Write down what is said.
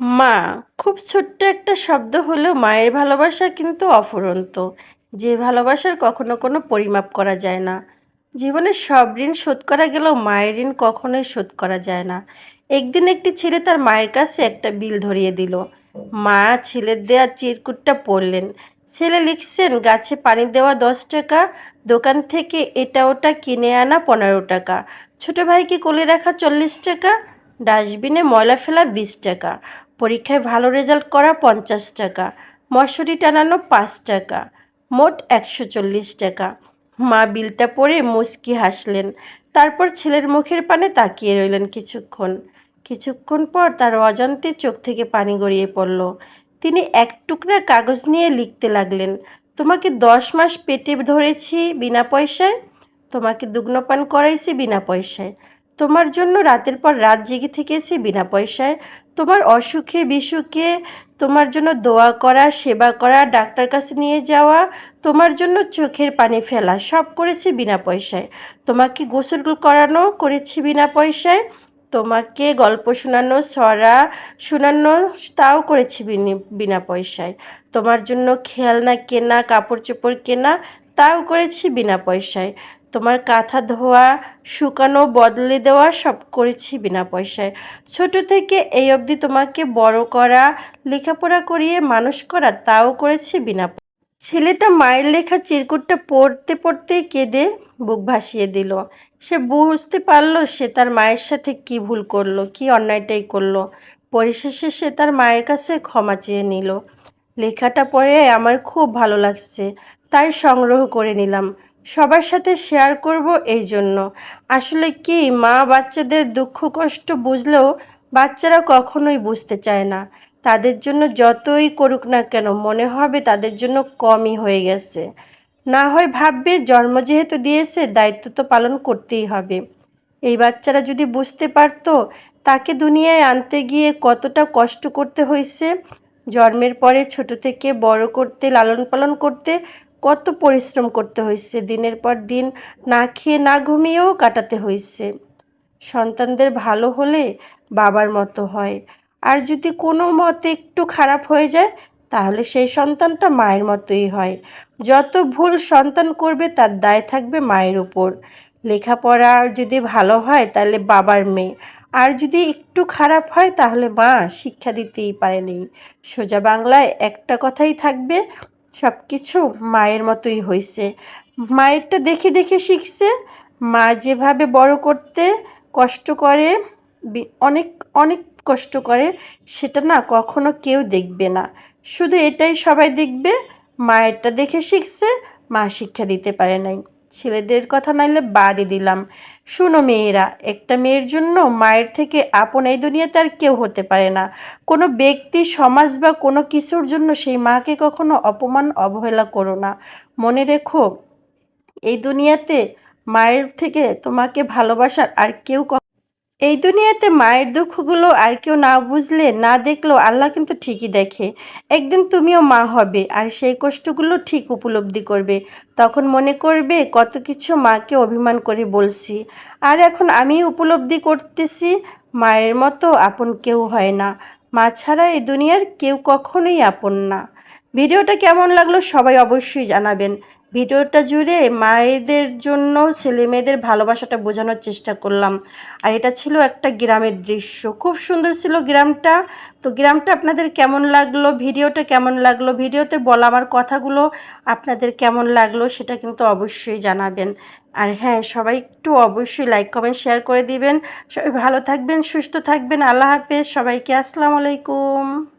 মা, খুব ছোট্ট একটা শব্দ হলেও মায়ের ভালোবাসা কিন্তু অফুরন্ত। যে ভালোবাসার কখনো কোনো পরিমাপ করা যায় না। জীবনের সব ঋণ শোধ করা গেলেও মায়ের ঋণ কখনোই শোধ করা যায় না। একদিন একটি ছেলে তার মায়ের কাছে একটা বিল ধরিয়ে দিল। মা ছেলের দেওয়া চিরকুটটা পড়লেন। ছেলে লিখছেন, গাছে পানি দেওয়া দশ টাকা, দোকান থেকে এটা ওটা কিনে আনা পনেরো টাকা। ছোটো ভাইকে কোলে রাখা চল্লিশ টাকা, ডাস্টবিনে ময়লা ফেলা বিশ টাকা। পরীক্ষায় ভালো রেজাল্ট করা পঞ্চাশ টাকা মশারি টানানো পাঁচ টাকা, মোট একশো চল্লিশ টাকা। মা বিলটা পড়ে মুচকি হাসলেন, তারপর ছেলের মুখের পানে তাকিয়ে রইলেন কিছুক্ষণ। কিছুক্ষণ পর তার অজান্তে চোখ থেকে পানি গড়িয়ে পড়ল। তিনি এক টুকরা কাগজ নিয়ে লিখতে লাগলেন, তোমাকে দশ মাস পেটে ধরেছি বিনা পয়সায়, তোমাকে দুগ্নপান করাইছি বিনা পয়সায়। তোমার জন্য রাতের পর রাত জেগে থেকেছি বিনা পয়সায় তোমার অসুখে, বিসুখে, তোমার জন্য দোয়া করা, সেবা করা, ডাক্তার কাছে নিয়ে যাওয়া, তোমার জন্য চোখের পানি ফেলা, সব করেছি বিনা পয়সায়। তোমাকে গোসল করানো করেছি বিনা পয়সায়। তোমাকে গল্প শোনানো সরা শোনানো তাও করেছি বিনা পয়সায়। তোমার জন্য খেলনা কেনা, কাপড় চোপড় কেনা তাও করেছি বিনা পয়সায়। তোমার কাঁথা ধোয়া, শুকানো, বদলে দেওয়া সব করেছি বিনা পয়সায়। ছোট থেকে এই অবধি তোমাকে বড় করা, লেখাপড়া করিয়ে মানুষ করা, তাও করেছি বিনা ছেলেটা মায়ের লেখা চিরকুটটা পড়তে পড়তে কেঁদে বুক ভাসিয়ে দিল। সে বুঝতে পারল সে তার মায়ের সাথে কি ভুল করল, কি অন্যায়টাই করল। পরিশেষে সে তার মায়ের কাছে ক্ষমা চেয়ে নিল। লেখাটা পড়ে আমার খুব ভালো লাগছে, তাই সংগ্রহ করে নিলাম। সবার সাথে শেয়ার করব এই জন্য। আসলে কি, মা বাচ্চাদের দুঃখ কষ্ট বুঝলেও বাচ্চারা কখনোই বুঝতে চায় না। তাদের জন্য যতই করুক না কেন, মনে হবে তাদের জন্য কমই হয়ে গেছে। না হয় ভাববে, জন্ম যেহেতু দিয়েছে, দায়িত্ব তো পালন করতেই হবে। এই বাচ্চারা যদি বুঝতে পারতো, তাকে দুনিয়ায় আনতে গিয়ে কতটা কষ্ট করতে হয়েছে, জন্মের পরে ছোট থেকে বড় করতে লালন পালন করতে কত পরিশ্রম করতে হয়েছে দিনের পর দিন না খেয়ে না ঘুমিয়েও কাটাতে হয়েছে সন্তানদের ভালো হলে বাবার মতো হয়। আর যদি কোনো মতে একটু খারাপ হয়ে যায়, তাহলে সেই সন্তানটা মায়ের মতোই হয়। যত ভুল সন্তান করবে, তার দায় থাকবে মায়ের উপর। লেখাপড়া যদি ভালো হয়, তাহলে বাবার মেয়ে। আর যদি একটু খারাপ হয়, তাহলে মা শিক্ষা দিতেই পারেনি। সোজা বাংলায় একটা কথাই থাকবে সব কিছু মায়ের মতোই হয়েছে মায়েরটা দেখে দেখে শিখছে। মা যেভাবে বড় করতে কষ্ট করে অনেক অনেক কষ্ট করে, সেটা না কখনো কেউ দেখবে না। শুধু এটাই সবাই দেখবে মায়েরটা দেখে শিখছে, মা শিক্ষা দিতে পারে নাই। ছেলেদের কথা নাইলে বাদই দিলাম। শুনো মেয়েরা, একটা মেয়ের জন্য মায়ের থেকে আপন এই দুনিয়াতে আর কেউ হতে পারে না। কোনো ব্যক্তি, সমাজ বা কোনো কিছুর জন্য সেই মাকে কখনো অপমান, অবহেলা করো না। মনে রেখো, এই দুনিয়াতে মায়ের থেকে তোমাকে ভালোবাসার আর কেউ এই দুনিয়াতে মায়ের দুঃখগুলো আর কেউ না বুঝলে, না দেখলেও আল্লাহ কিন্তু ঠিকই দেখে। একদিন তুমিও মা হবে আর সেই কষ্টগুলো ঠিক উপলব্ধি করবে। তখন মনে করবে, কত কিছু মাকে অভিমান করে বলছি। আর এখন আমি উপলব্ধি করতেছি, মায়ের মতো আপন কেউ হয় না। মা ছাড়া এই দুনিয়ার কেউ কখনোই আপন না। ভিডিওটা কেমন লাগল সবাই অবশ্যই জানাবেন। ভিডিওটা জুড়ে মায়েদের জন্য, ছেলে মেয়েদের ভালোবাসাটা বোঝানোর চেষ্টা করলাম। আর এটা ছিল একটা গ্রামের দৃশ্য। খুব সুন্দর ছিল গ্রামটা। তো গ্রামটা আপনাদের কেমন লাগল? ভিডিওটা কেমন লাগল? ভিডিওতে বলা আমার কথাগুলো আপনাদের কেমন লাগল সেটা কিন্তু অবশ্যই জানাবেন। আর হ্যাঁ সবাই একটু অবশ্যই লাইক কমেন্ট শেয়ার করে দিবেন। সবাই ভালো থাকবেন, সুস্থ থাকবেন। আল্লাহ হাফেজ। সবাইকে আসসালামু আলাইকুম।